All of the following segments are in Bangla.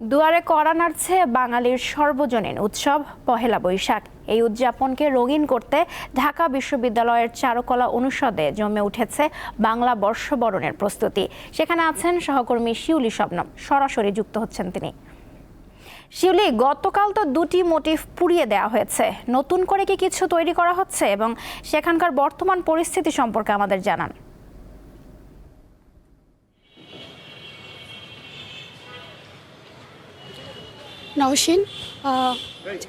দুয়ারে কড়া নাড়ছে বাঙালির সর্বজনীন উৎসব, পহেলা বৈশাখ। এই উদযাপনকে রঙিন করতে ঢাকা বিশ্ববিদ্যালয়ের চারুকলা অনুষদে জমে উঠেছে বাংলা বর্ষবরণের প্রস্তুতি। সেখানে আছেন সহকর্মী শিউলি শবনম সরাসরি যুক্ত হচ্ছেন তিনি। শিউলি, গতকাল তো দুটি মোটিভ পুড়িয়ে দেওয়া হয়েছে। নতুন করে কি কিছু তৈরি করা হচ্ছে? এবং সেখানকার বর্তমান পরিস্থিতি সম্পর্কে আমাদের জানান। নওশিন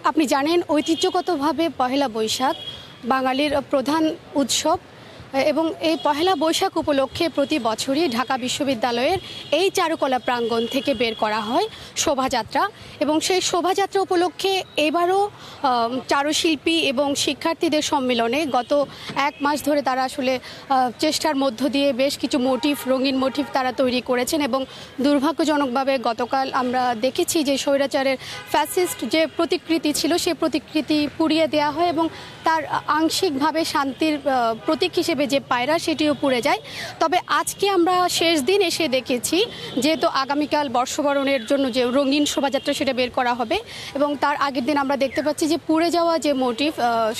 আপনি জানেন ঐতিহ্যগতভাবে পহেলা বৈশাখ বাঙালির প্রধান উৎসব। এবং এই পহেলা বৈশাখ উপলক্ষে প্রতি বছরই ঢাকা বিশ্ববিদ্যালয়ের এই চারুকলা প্রাঙ্গণ থেকে বের করা হয় শোভাযাত্রা। এবং সেই শোভাযাত্রা উপলক্ষে এবারও চারুশিল্পী এবং শিক্ষার্থীদের সম্মেলনে গত এক মাস ধরে তারা আসলে চেষ্টার মধ্য দিয়ে বেশ কিছু মোটিভ, রঙিন মোটিভ তারা তৈরি করেছেন এবং দুর্ভাগ্যজনকভাবে গতকাল আমরা দেখেছি যে স্বৈরাচারের ফ্যাসিস্ট যে প্রতিকৃতি ছিল সেই প্রতিকৃতি পুড়িয়ে দেওয়া হয় এবং তার আংশিকভাবে শান্তির প্রতীক হিসেবে যে পায়রা সেটিও পুড়ে যায়। তবে আজকে আমরা শেষ দিন এসে দেখেছি যেহেতু আগামীকাল বর্ষবরণের জন্য যে রঙিন শোভাযাত্রা সেটা বের করা হবে এবং তার আগের দিন আমরা দেখতে পাচ্ছি যে পুড়ে যাওয়া যে মোটিভ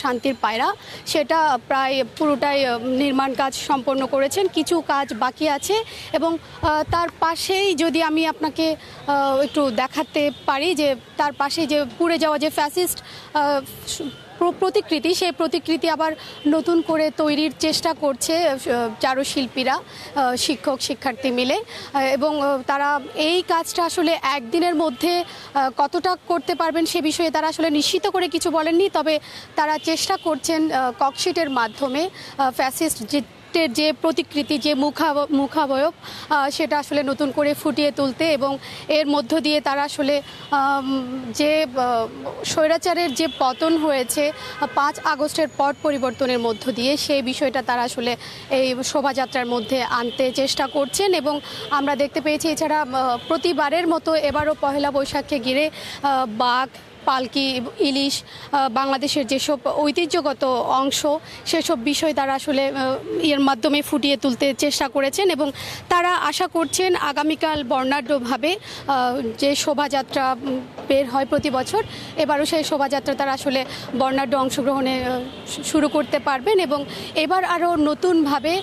শান্তির পায়রা, সেটা প্রায় পুরোটাই নির্মাণ কাজ সম্পন্ন করেছেন, কিছু কাজ বাকি আছে এবং তার পাশেই যদি আমি আপনাকে একটু দেখাতে পারি যে তার পাশে যে পুড়ে যাওয়া যে ফ্যাসিস্ট প্রতিকৃতি, সেই প্রতিকৃতি আবার নতুন করে তৈরির চেষ্টা করছে চারু চারুশিল্পীরা শিক্ষক, শিক্ষার্থী মিলে। এবং তারা এই কাজটা আসলে একদিনের মধ্যে কতটা করতে পারবেন সে বিষয়ে তারা আসলে নিশ্চিত করে কিছু বলেননি। তবে তারা চেষ্টা করছেন ককশিটের মাধ্যমে ফ্যাসিস্ট যে যে প্রতিকৃতি, যে মুখাব মুখাবয়ব সেটা আসলে নতুন করে ফুটিয়ে তুলতে এবং এর মধ্য দিয়ে তারা আসলে যে স্বৈরাচারের যে পতন হয়েছে, পাঁচ আগস্টের পট পরিবর্তনের মধ্য দিয়ে সেই বিষয়টা তারা আসলে এই শোভাযাত্রার মধ্যে আনতে চেষ্টা করছেন এবং আমরা দেখতে পেয়েছি এছাড়া প্রতিবারের মতো এবারও পহেলা বৈশাখকে ঘিরে বাঘ পালকি, ইলিশ বাংলাদেশের যেসব ঐতিহ্যগত অংশ, সেসব বিষয় তারা আসলে এর মাধ্যমে ফুটিয়ে তুলতে চেষ্টা করেছেন এবং তারা আশা করছেন আগামীকাল বর্ণাঢ্যভাবে যে শোভাযাত্রা বের হয় প্রতি বছর, এবারও সেই শোভাযাত্রা তারা আসলে বর্ণাঢ্য অংশগ্রহণে শুরু করতে পারবেন এবং এবার আরও নতুনভাবে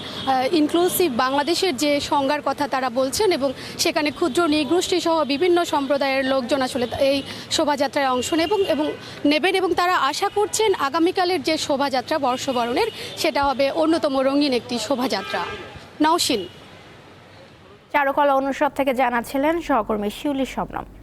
ইনক্লুসিভ বাংলাদেশের যে সংজ্ঞার কথা তারা বলছেন এবং সেখানে ক্ষুদ্র নৃগোষ্ঠী সহ বিভিন্ন সম্প্রদায়ের লোকজন আসলে এই শোভাযাত্রায় অংশ নেবেন এবং নেবেন এবং তারা আশা করছেন আগামীকালের যে শোভাযাত্রা বর্ষবরণের, সেটা হবে অন্যতম রঙিন একটি শোভাযাত্রা। নওশিন। চারুকলা অনুষদ থেকে জানাচ্ছিলেন সহকর্মী শিউলি শবনম।